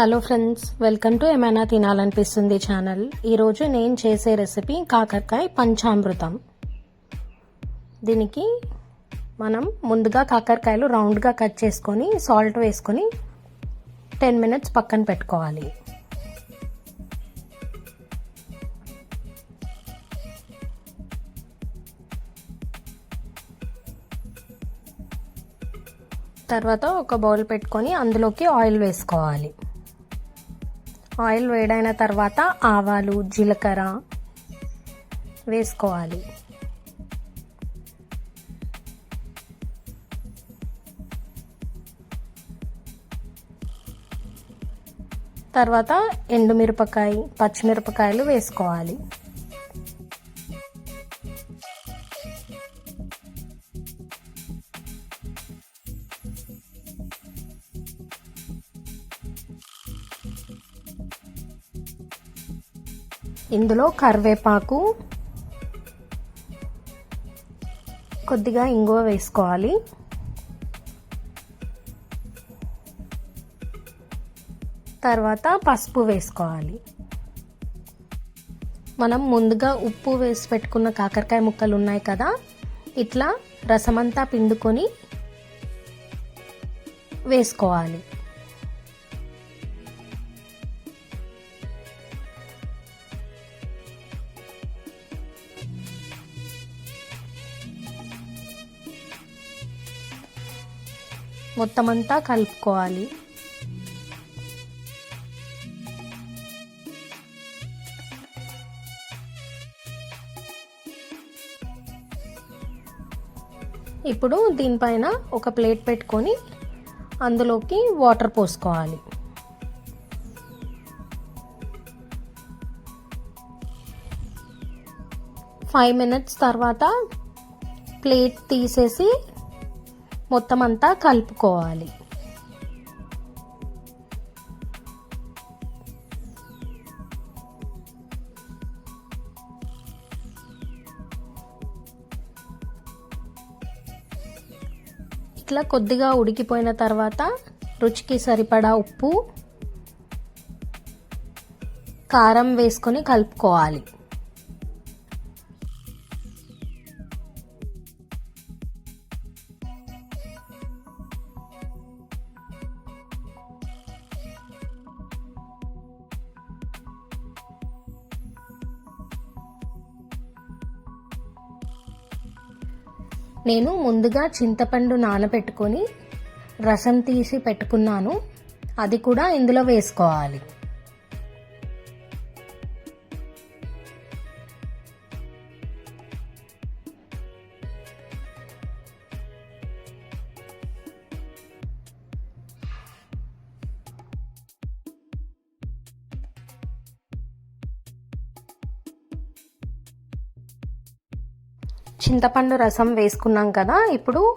Hello friends welcome to ఏమైనా తినాలనిపిస్తుంది channel ఈరోజు నేను చేసే రెసిపీ కాకరకాయ పంచామృతం. దీనికి మనం ముందుగా కాకరకాయలు రౌండ్గా కట్ చేసుకొని సాల్ట్ వేసుకొని టెన్ మినిట్స్ పక్కన పెట్టుకోవాలి. తర్వాత ఒక బౌల్ పెట్టుకొని అందులోకి ఆయిల్ వేసుకోవాలి. ఆయిల్ వేడైన తర్వాత ఆవాలు జీలకర్ర వేసుకోవాలి. తర్వాత ఎండుమిరపకాయ పచ్చిమిరపకాయలు వేసుకోవాలి. ఇందులో కరివేపాకు కొద్దిగా ఇంగువ వేసుకోవాలి. తర్వాత పసుపు వేసుకోవాలి. మనం ముందుగా ఉప్పు వేసి పెట్టుకున్న కాకరకాయ ముక్కలు ఉన్నాయి కదా ఇట్లా రసమంతా పిండుకొని వేసుకోవాలి. మొత్తం అంతా కలుపుకోవాలి. ఇప్పుడు దీనిపైన ఒక ప్లేట్ పెట్టుకొని అందులోకి వాటర్ పోసుకోవాలి. ఫైవ్ మినిట్స్ తర్వాత ప్లేట్ తీసేసి మొత్తం అంతా కలుపుకోవాలి. ఇట్లా కొద్దిగా ఉడికిపోయిన తర్వాత రుచికి సరిపడా ఉప్పు కారం వేసుకొని కలుపుకోవాలి. నేను ముందుగా చింతపండు నానబెట్టుకొని రసం తీసి పెట్టుకున్నాను. అది కూడా ఇందులో వేసుకోవాలి. చింతపండు రసం వేసుకున్నాం కదా ఇప్పుడు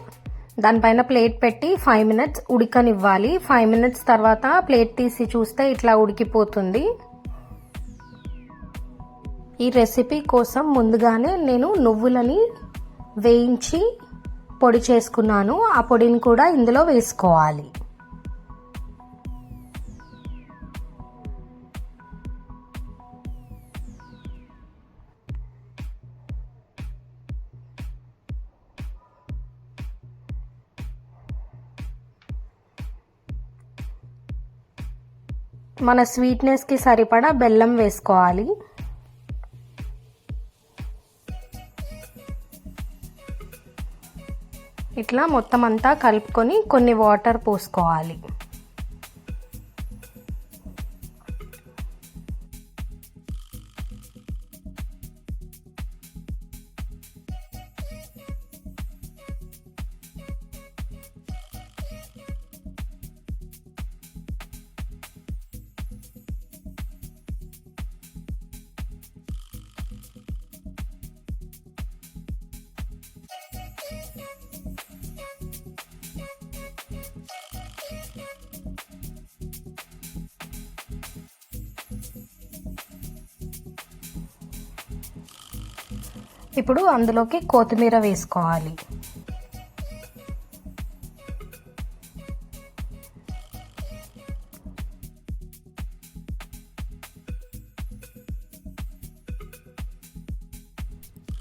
దానిపైన ప్లేట్ పెట్టి ఫైవ్ మినిట్స్ ఉడకనివ్వాలి. ఫైవ్ మినిట్స్ తర్వాత ప్లేట్ తీసి చూస్తే ఇట్లా ఉడికిపోతుంది. ఈ రెసిపీ కోసం ముందుగానే నేను నువ్వులని వేయించి పొడి చేసుకున్నాను. ఆ పొడిని కూడా ఇందులో వేసుకోవాలి. మన స్వీట్నెస్కి సరిపడా బెల్లం వేసుకోవాలి. ఇట్లా మొత్తం అంతా కలుపుకొని కొన్ని వాటర్ పోసుకోవాలి. ఇప్పుడు అందులోకి కొత్తిమీర వేసుకోవాలి.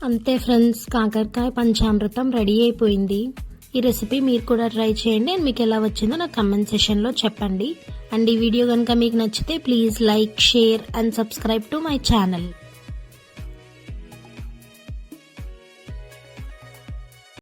అంతే ఫ్రెండ్స్ కాకరకాయ పంచామృతం రెడీ అయిపోయింది. ఈ రెసిపీ మీరు కూడా ట్రై చేయండి. అండ్ మీకు ఎలా వచ్చిందో నాకు కమెంట్ సెషన్లో చెప్పండి. అండ్ ఈ వీడియో కనుక మీకు నచ్చితే please like share and subscribe to my channel.